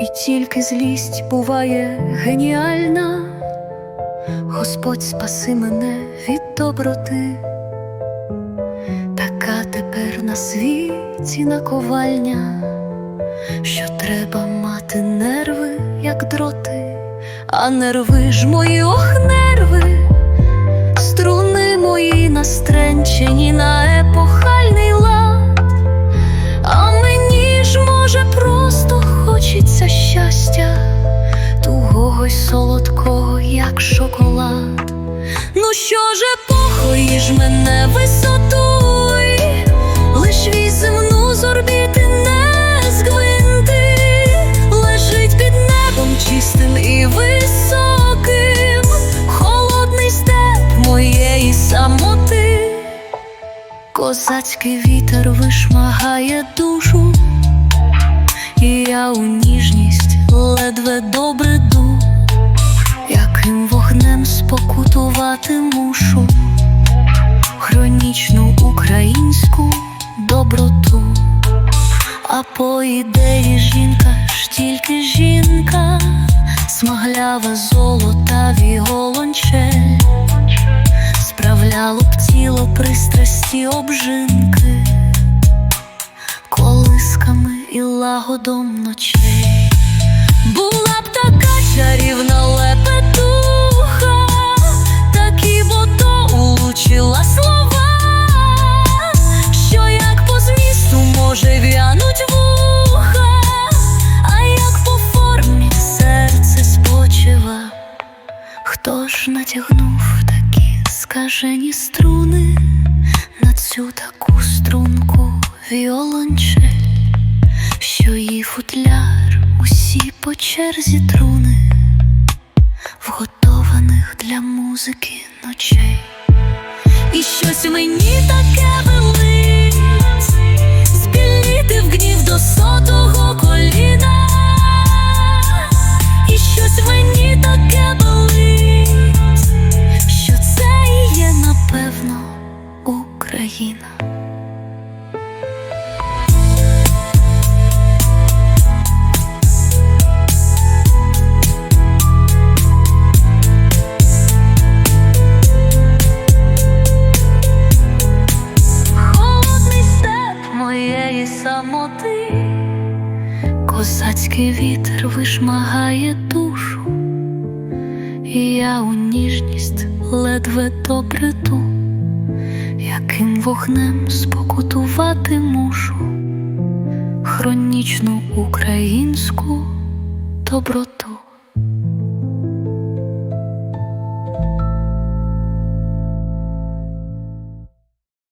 і тільки злість буває геніальна. Господь спаси мене від доброти, така тепер на світі наковальня, що треба мати нерви, як дроти, а нерви ж мої, ох, нерви, струни мої настренчені на що ж, епохої ж мене висотуй, лиш візь земну з орбіти не згвинти, лежить під небом чистим і високим, холодний степ моєї самоти, козацький вітер вишмагає душу, і я у ніжність ледве яким вогнем спокутувати мушу хронічну українську доброту, а по ідеї жінка ж тільки жінка, смаглява золота віолончель, справляло б тіло пристрасті обжинки, колисками і лагодом ночей. Була б така чарівна лепетуха, скажені струни на цю таку струнку віолончель? що її футляр усі по черзі труни, вготованих для музики ночей. І щось мені таке Україна. холодний степ моєї самоти, козацький вітер вишмагає душу, і я у ніжність ледве добрету, яким вогнем спокутувати мушу хронічну українську доброту.